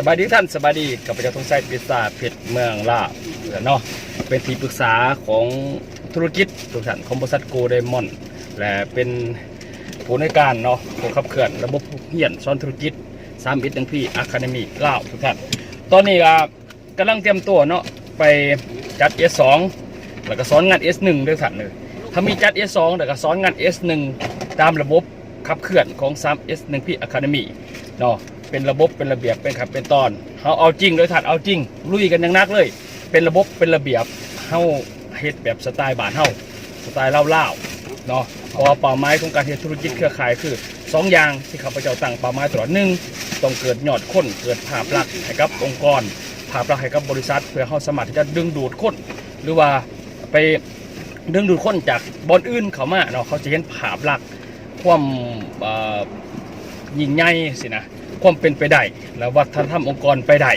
สบายดีท่านสบายดีกับพระเจ้าทงไส้ปิศาเพชรเมืองลาวเนาะเป็นที่ปรึกษาของธุรกิจทุกท่านของบริษัทโกไดมอนด์และเป็นผู้ในการเนาะผู้ขับเคลื่อนระบบเฮียนสอนธุรกิจสามอิททั้งพี่อะคาเดมีลาวทุกท่านตอนนี้ก็กำลังเตรียมตัวเนาะไปจัด S2 แล้วก็สอนงาน S1 ด้วยท่านเลยถ้ามีจัด S2 แล้วก็สอนงาน S1 ตามระบบขับเคลื่อนของ 3S1 พี่อะคาเดมีเนาะ เป็นระบบเป็นระเบียบเป็นขั้นเป็นตอนเขาเอาจริงโดยถัดเอาจริงลุยกันอย่างนักเลย เป็นระบบเป็นระเบียบเฮาเฮ็ดแบบสไตล์บานเฮาสไตล์เล่าๆเนาะเพราะว่าเป้าหมายของการเฮ็ดธุรกิจเครือข่ายคือสองอย่างที่ข้าพเจ้าตั้งเป้าหมายตลอดหนึ่งต้องเกิดยอดคนเกิดภาพลักษณ์ให้กับองค์กร ภาพลักษณ์ให้กับบริษัท เพื่อเฮาสามารถที่จะดึงดูดคน หรือว่าไปดึงดูดคนจากบอนอื่นเข้ามาเนาะเขาจะเห็นภาพลักษณ์ความเอ่อยิ่งใหญ่สินะ ความเป็นไปได้และวัฒนธรรมองค์กรไปได้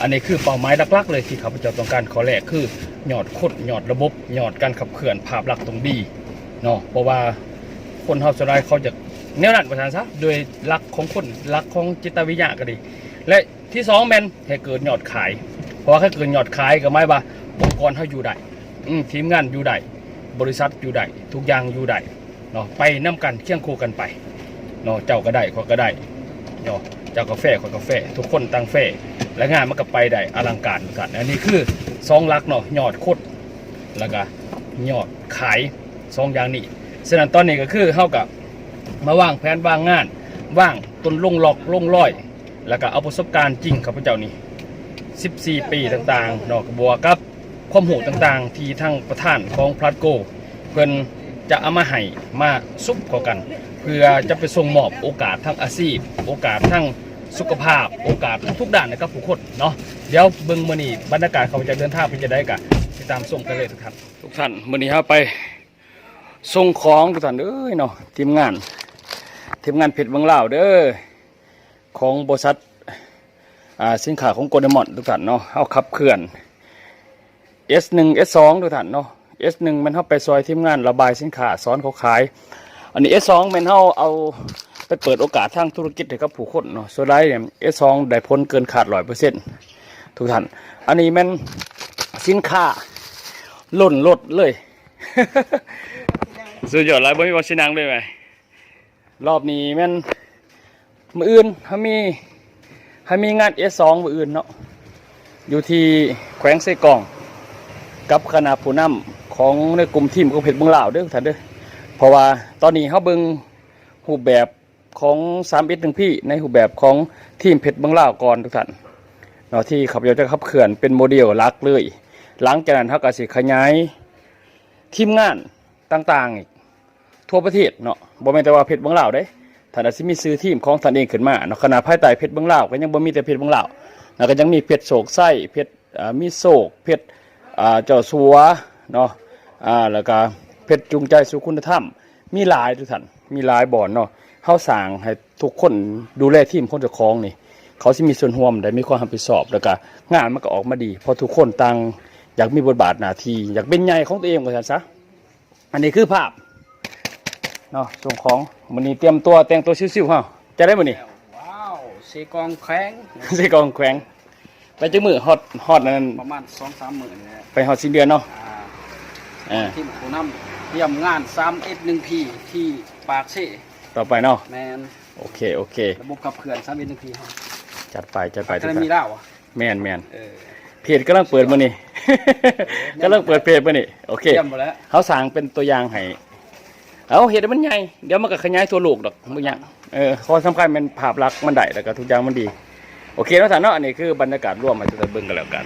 อันนี้คือเป้าหมายหลักๆเลยที่ข้าพเจ้าต้องการขอแรกคือหยอดคนหยอดระบบหยอดการขับเคลื่อนภาพลักษณ์ตรงดีเนาะเพราะว่าคนเฮาสลายเขาจะแนวนั้นประธานซะโดยหลักของคนหลักของจิตวิทยาก็ดี และที่สองแมนให้เกิดยอดขาย เพราะว่าถ้าเกิดยอดขายก็หมายว่าองค์กรเฮาอยู่ได้ทีมงานอยู่ได้บริษัทอยู่ได้ทุกอย่างอยู่ได้เนาะไปน้กันเคียงคู่กันไปเนาะเจ้าก็ได้ข้อก็ได้ เนาะเจ้ากาแฟข้อยกาแฟ ทุกคนตั้งแฟและงานมันก็ไปได้อลังการเหมือนกันอันนี้คือสองลักเนาะยอดคดแล้วก็ยอดขายสองอย่างนี้ฉะนั้นตอนนี้ก็คือเท่ากับมาว่างแผนว่างงานว่างต้นลงหลอกลงร้อย แล้วก็เอาประสบการณ์จริงข้าพเจ้านี่14 ปีต่างๆเนาะบวกกับความหูต่างๆ ที่ทั้งประธานของพลัดโกเพิ่น จะเอามาให้มาซุปเข้ากัน เพื่อจะไปส่งมอบโอกาสทั้งอาชีพ โอกาสทั้งสุขภาพโอกาสทุกด้านนะครับผู้คนเนาะเดี๋ยวเบิ่งมือนี้บรรยากาศเขาจะเดินทางไปจะได้กะติดตามส่งกันเลยทุกท่านทุกท่านมื้อนี้เฮาไปส่งของทุกท่านเอ้ยเนาะทีมงานทีมงานเพชรเมืองลาเด้อของบริษัทอ่าสินค้าของโกลเดมอนทุกท่านเนาะเฮาขับเคลื่อน S1 S2 ทุกท่านเนาะ S1 มันเฮาไปซอยทีมงานระบายสินค้าสอนเขาขาย อันนี้ S2 มันเฮาเอาไปเปิดโอกาสทางธุรกิจให้กับผู้คนเนาะส่วนไรเนี่ย S2 ได้ผลเกินขาดร้อยเปอร์เซ็นต์ทุกท่าน อันนี้มันสินค้าล้นรถเลย สุดยอดหลายบ่มีว่าสินังเลยไหมรอบนี้แม่นมืออื่นเขามีเขามีงาน S2 มืออื่นเนาะอยู่ที่แขวงไส้กอง กับคณะผู้นำ ของในกลุ่มทีมของเพชรเมืองลาวเด้อท่านเด้อเพราะว่าตอนนี้เขาเบิ่งรูปแบบของสามอิหนึ่งพี่ในรูปแบบของทีมเพชรเบางลาวก่อนทุกท่านเนาะที่ขับยจะขับเขื่อนเป็นโมเดลลักเลย หลังจากนั้นเขาก็สิขยายทีมงานต่างๆอีกทั่วประเทศเนาะบ่แม่นแต่ว่าเพชรเบางลาวเด้ท่านอาจสิมีซื้อทีมของท่านเองขึ้นมาเนาะขณะภายใต้เพชรเบางลาวก็ยังบ่มีแต่เพชรเบางลาวแล้วก็ยังมีเพชรโศกไส้เพชรมีโศกเพชรอ่าเจ้าสัวเนาะ อ่าแล้วก็เพชรจูงใจสู่คุณธรรม มีหลายทุกท่านมีหลายบ่อนเนาะเขาสั่งให้ทุกคนดูแลทีมคนเจ้าของนี่ เขาสิมีส่วนร่วมได้มีความรับผิดชอบแล้วก็งานมันก็ออกมาดีเพราะทุกคนต่างอยากมีบทบาทหน้าที่อยากเป็นใหญ่ของตัวเองว่าซั่นซะอันนี้คือภาพเนาะส่งของมื้อนี้เตรียมตัวแต่งตัวชิวๆเฮาจะได้มื้อนี้ว้าวเซกองแข้งสิกองแขวงไปจังมือฮอดฮอดนั่นประมาณสองสามหมื่นเนี่ยไปฮอดสิ้นเดือนเนาะ อ่าอ่าที่ผู้นำเตรียมงาน3 1 1 P ที่ปากเซ่ต่อไปเนาะแมนโอเคโอเค ระบบขับเคลื่อน3 1 1 P ครับจัดไปจัดไปทุจะกได้ท่ามีนเล่าอะแม่นแม่นเออ เพจกำลังเปิดมานี่กำลังเปิดเพจมานี่โอเคเตรียมหมดแล้วเขาสั่งเป็นตัวอย่างให้ เอาเห็ดให้มันใหญ่ เดี๋ยวมันก็ขยายตัวลูกดอกมึงยังเออข้อสำคัญเป็นภาพลักษณ์มันได้แล้วก็ทุกอย่างมันดี โอเคแล้วท่านเนาะ อันนี้คือบรรยากาศร่วมมาจะเบิ่งกันแล้วกัน